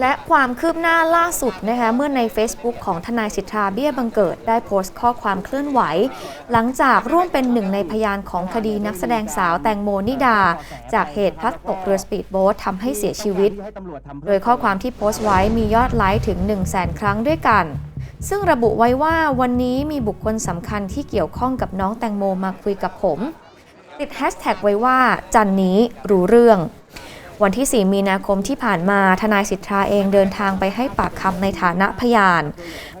และความคืบหน้าล่าสุดนะคะเมื่อใน Facebook ของทนายสิทธาเบี้ยบังเกิด ได้โพสต์ข้อความเคลื่อนไหว หลังจากร่วมเป็นหนึ่งในพยานของคดีนักแสดงสาวแตงโมนิดา จากเหตุพลัดตกเรือสปีดโบ๊ททำให้เสียชีวิต โดยข้อความที่โพสต์ไว้มียอดไลค์ถึง 1 0 0 0 0แสนครั้งด้วยกัน ซึ่งระบุไว้ว่าวันนี้มีบุคคลสำคัญที่เกี่ยวข้องกับน้องแตงโมมาคุยกับผม ติดแฮชแท็กไว้ว่าจันนี้รู้เรื่อง วันที่ 4 มีนาคมที่ผ่านมาทนายสิทธาเองเดินทางไปให้ปากคำในฐานะพยาน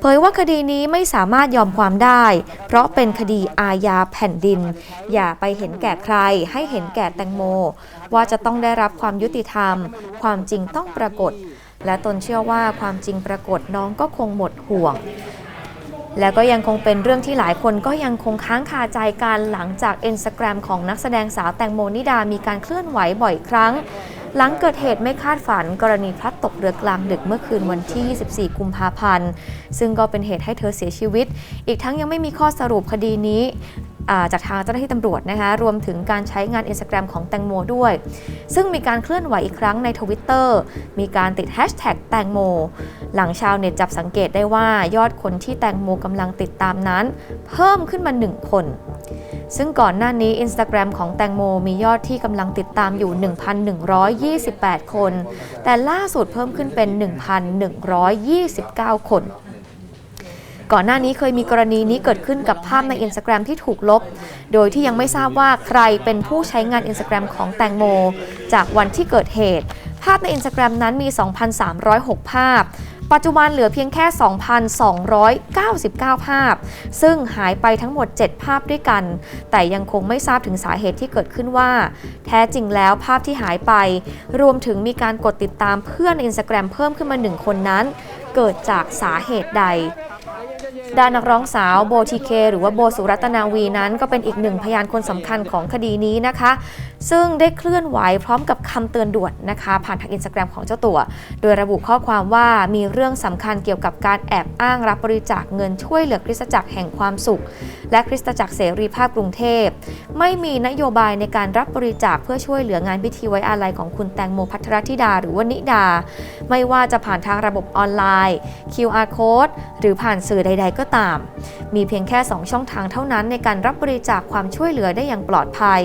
เผยว่าคดีนี้ไม่สามารถยอมความได้ เพราะเป็นคดีอาญาแผ่นดิน อย่าไปเห็นแก่ใคร ให้เห็นแก่แตงโม ว่าจะต้องได้รับความยุติธรรม ความจริงต้องปรากฏ และตนเชื่อว่าความจริงปรากฏน้องก็คงหมดห่วงและก็ยังคงเป็นเรื่องที่หลายคนก็ยังคงค้างคาใจกันหลังจาก Instagram ของนักแสดงสาวแตงโมนิดามีการเคลื่อนไหวบ่อยครั้ง หลังเกิดเหตุไม่คาดฝันกรณีพลัดตกเรือกลางดึกเมื่อคืนวันที่ 24 กุมภาพันธ์ ซึ่งก็เป็นเหตุให้เธอเสียชีวิต อีกทั้งยังไม่มีข้อสรุปคดีนี้จากทางเจ้าหน้าที่ตำรวจนะคะรวมถึงการใช้งาน Instagram ของแตงโมด้วย ซึ่งมีการเคลื่อนไหวอีกครั้งในทวิตเตอร์มีการติดแฮชแท็กแตงโม หลังชาวเน็ตจับสังเกตได้ว่ายอดคนที่แตงโมกำลังติดตามนั้น เพิ่มขึ้นมา 1 คน ซึ่งก่อนหน้านี้ Instagram ของแตงโมมียอดที่กำลังติดตามอยู่ 1,128 คน แต่ล่าสุดเพิ่มขึ้นเป็น 1,129 คนก่อนหน้านี้เคยมีกรณีนี้เกิดขึ้นกับภาพใน Instagram ที่ถูกลบ โดยที่ยังไม่ทราบว่าใครเป็นผู้ใช้งาน Instagram ของแตงโม จากวันที่เกิดเหตุ ภาพใน Instagram นั้นมี 2,306 ภาพ ปัจจุบันเหลือเพียงแค่ 2,299 ภาพ ซึ่งหายไปทั้งหมด 7 ภาพด้วยกัน แต่ยังคงไม่ทราบถึงสาเหตุที่เกิดขึ้นว่า แท้จริงแล้วภาพที่หายไป รวมถึงมีการกดติดตามเพื่อนอินสตาแกรมเพิ่มขึ้นมา 1 คนนั้น เกิดจากสาเหตุใด ด้านนักร้องสาวโบทีเค หรือว่าโบสุรัตนาวีนั้น ก็เป็นอีกหนึ่งพยานคนสำคัญของคดีนี้นะคะ ซึ่งได้เคลื่อนไหวพร้อมกับคำเตือนด่วนนะคะ ผ่านทางอินสตาแกรมของเจ้าตัว โดยระบุข้อความว่ามีเรื่องสำคัญเกี่ยวกับการแอบอ้างรับบริจาคเงินช่วยเหลือคริสตจักรแห่งความสุข และคริสตจักรเสรีภาพกรุงเทพ ไม่มีนโยบายในการรับบริจาคเพื่อช่วยเหลืองานพิธีไว้อาลัยของคุณแตงโมพัทรธิดา หรือว่านิดา ไม่ว่าจะผ่านทางระบบออนไลน์ QR code หรือผ่านสื่อใดๆ ก็ตาม มีเพียงแค่ 2 ช่องทางเท่านั้นในการรับบริจาคความช่วยเหลือได้อย่างปลอดภัย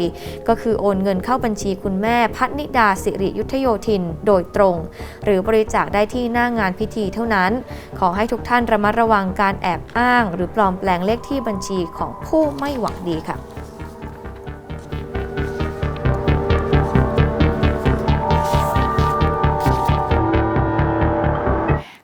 ก็คือโอนเงินเข้าบัญชีคุณแม่พัฒนิดาสิริยุทธโยธิน โดยตรง หรือบริจาคได้ที่หน้างานพิธีเท่านั้น ขอให้ทุกท่านระมัดระวังการแอบอ้าง หรือปลอมแปลงเลขที่บัญชีของผู้ไม่หวังดีค่ะ